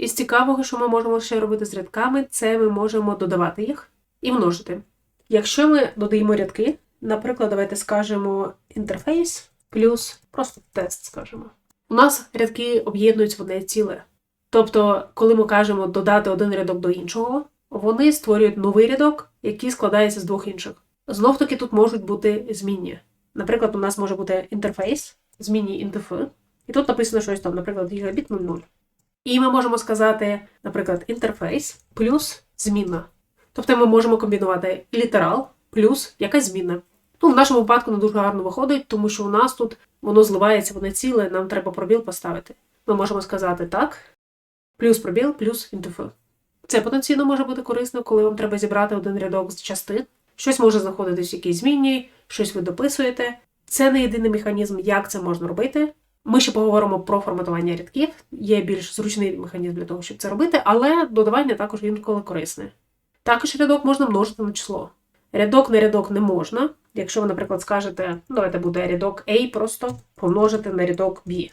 Із цікавого, що ми можемо ще робити з рядками, це ми можемо додавати їх і множити. Якщо ми додаємо рядки, наприклад, давайте скажемо інтерфейс плюс просто тест, скажемо. У нас рядки об'єднуються в одне ціле. Тобто, коли ми кажемо додати один рядок до іншого, вони створюють новий рядок, який складається з двох інших. Знов таки тут можуть бути змінні. Наприклад, у нас може бути інтерфейс, змінні intf, і тут написано щось там, наприклад, гігабіт 00. І ми можемо сказати, наприклад, інтерфейс плюс змінна. Тобто ми можемо комбінувати літерал плюс якась змінна. Ну, в нашому випадку не дуже гарно виходить, тому що у нас тут воно зливається в одне ціле, нам треба пробіл поставити. Ми можемо сказати так, плюс пробіл, плюс intf. Це потенційно може бути корисно, коли вам треба зібрати один рядок з частин. Щось може знаходитись в якійсь змінній, щось ви дописуєте. Це не єдиний механізм, як це можна робити. Ми ще поговоримо про форматування рядків. Є більш зручний механізм для того, щоб це робити, але додавання також інколи корисне. Також рядок можна множити на число. Рядок на рядок не можна. Якщо ви, наприклад, скажете, ну, давайте буде рядок A просто помножити на рядок B.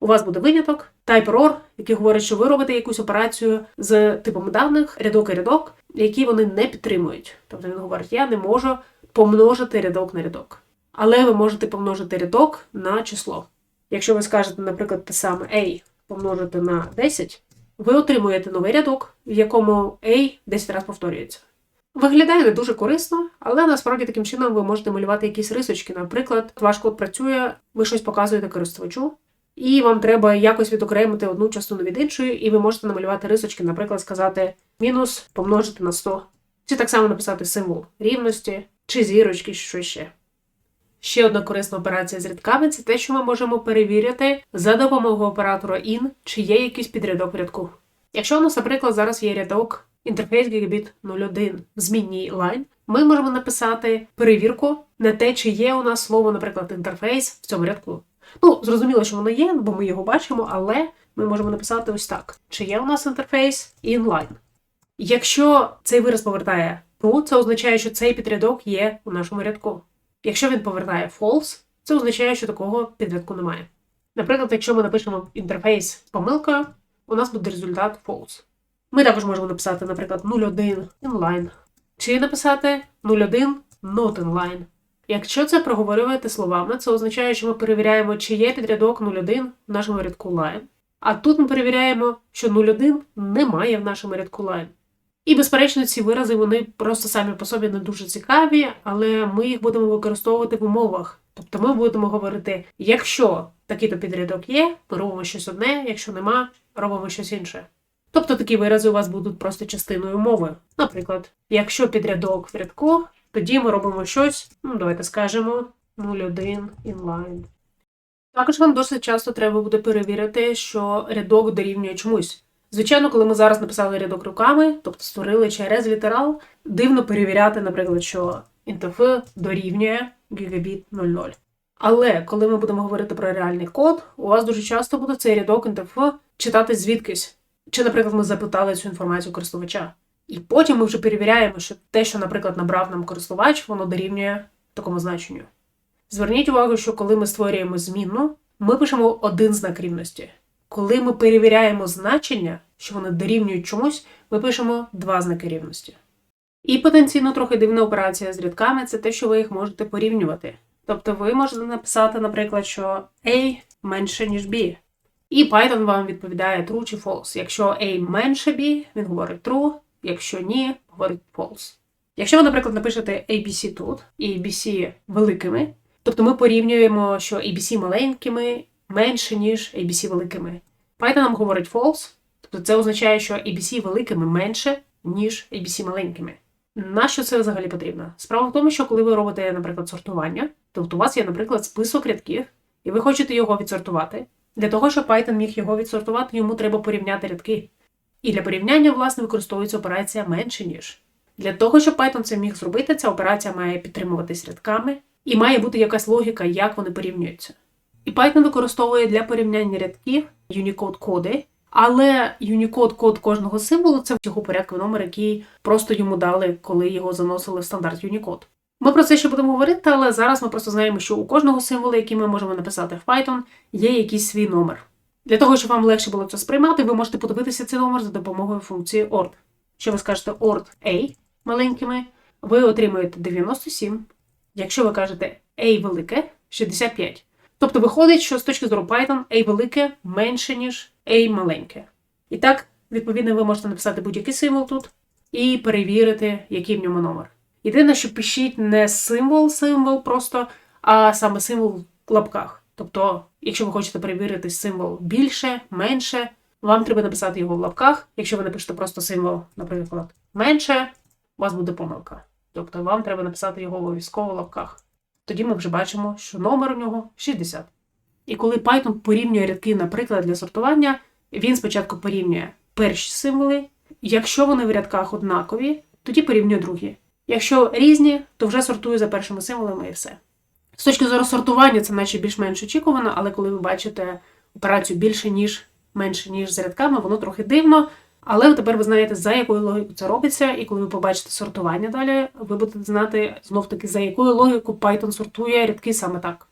У вас буде виняток, type error, який говорить, що ви робите якусь операцію з типом даних, рядок і рядок, які вони не підтримують. Тобто він говорить, я не можу помножити рядок на рядок. Але ви можете помножити рядок на число. Якщо ви скажете, наприклад, те саме A помножити на 10, ви отримуєте новий рядок, в якому A 10 разів повторюється. Виглядає не дуже корисно, але насправді таким чином ви можете малювати якісь рисочки. Наприклад, ваш код працює, ви щось показуєте користувачу, і вам треба якось відокремити одну частину від іншої, і ви можете намалювати рисочки, наприклад, сказати мінус помножити на 100. Чи так само написати символ рівності, чи зірочки, що ще. Ще одна корисна операція з рядками це те, що ми можемо перевірити за допомогою оператора in, чи є якийсь підрядок в рядку. Якщо у нас, наприклад, зараз є рядок інтерфейс Gigabit 01 в змінній line, ми можемо написати перевірку на те, чи є у нас слово, наприклад, інтерфейс в цьому рядку. Ну, зрозуміло, що воно є, бо ми його бачимо, але ми можемо написати ось так: чи є у нас інтерфейс inline. Якщо цей вираз повертає true, це означає, що цей підрядок є у нашому рядку. Якщо він повертає false, це означає, що такого підрядку немає. Наприклад, якщо ми напишемо інтерфейс помилкою, у нас буде результат false. Ми також можемо написати, наприклад, 01 inline, чи написати 01 not inline. Якщо це проговорювати словами, це означає, що ми перевіряємо, чи є підрядок 01 в нашому рядку line. А тут ми перевіряємо, що 01 немає в нашому рядку line. І, безперечно, ці вирази вони просто самі по собі не дуже цікаві, але ми їх будемо використовувати в умовах. Тобто ми будемо говорити, якщо такий-то підрядок є, ми робимо щось одне, якщо нема, робимо щось інше. Тобто такі вирази у вас будуть просто частиною мови. Наприклад, якщо підрядок в рядку, тоді ми робимо щось, ну давайте скажемо 01 inline. Також вам досить часто треба буде перевірити, що рядок дорівнює чомусь. Звичайно, коли ми зараз написали рядок руками, тобто створили через літерал, дивно перевіряти, наприклад, що intf дорівнює gigabit 00. Але коли ми будемо говорити про реальний код, у вас дуже часто буде цей рядок intf читати звідкись. Чи, наприклад, ми запитали цю інформацію користувача. І потім ми вже перевіряємо, що те, що, наприклад, набрав нам користувач, воно дорівнює такому значенню. Зверніть увагу, що коли ми створюємо змінну, ми пишемо один знак рівності. Коли ми перевіряємо значення, що вони дорівнюють чомусь, ми пишемо два знаки рівності. І потенційно трохи дивна операція з рядками це те, що ви їх можете порівнювати. Тобто ви можете написати, наприклад, що A менше, ніж B. І Python вам відповідає true чи false. Якщо A менше B, він говорить true, якщо ні, говорить false. Якщо ви, наприклад, напишете ABC тут і ABC великими, тобто ми порівнюємо, що ABC маленькими менше, ніж ABC великими. Python нам говорить false, тобто це означає, що ABC великими менше, ніж ABC маленькими. Нащо це взагалі потрібно? Справа в тому, що коли ви робите, наприклад, сортування, тобто у вас є, наприклад, список рядків, і ви хочете його відсортувати. Для того, щоб Python міг його відсортувати, йому треба порівняти рядки. І для порівняння, власне, використовується операція менше, ніж. Для того, щоб Python це міг зробити, ця операція має підтримуватись рядками, і має бути якась логіка, як вони порівнюються. І Python використовує для порівняння рядків Unicode коди, але Unicode код кожного символу це цього порядку номер, який просто йому дали, коли його заносили в стандарт Unicode. Ми про це ще будемо говорити, але зараз ми просто знаємо, що у кожного символу, який ми можемо написати в Python, є якийсь свій номер. Для того, щоб вам легше було це сприймати, ви можете подивитися цей номер за допомогою функції ORD. Що ви скажете ORD A маленькими, ви отримуєте 97. Якщо ви кажете A велике 65. Тобто виходить, що з точки зору Python A велике менше, ніж A маленьке. І так, відповідно, ви можете написати будь-який символ тут і перевірити, який в ньому номер. Єдине, що пишіть не символ, символ просто, а саме символ в лапках. Тобто, якщо ви хочете перевірити символ більше, менше, вам треба написати його в лапках. Якщо ви напишете просто символ, наприклад, менше, у вас буде помилка. Тобто вам треба написати його обов'язково в лапках. Тоді ми вже бачимо, що номер у нього 60. І коли Python порівнює рядки, наприклад, для сортування, він спочатку порівнює перші символи. Якщо вони в рядках однакові, тоді порівнює другі. Якщо різні, то вже сортує за першими символами і все. З точки зору сортування, це наче більш-менш очікувано, але коли ви бачите операцію більше, ніж менше, ніж з рядками, воно трохи дивно. Але тепер ви знаєте, за якою логікою це робиться, і коли ви побачите сортування далі, ви будете знати знов таки, за якою логікою Python сортує рядки саме так.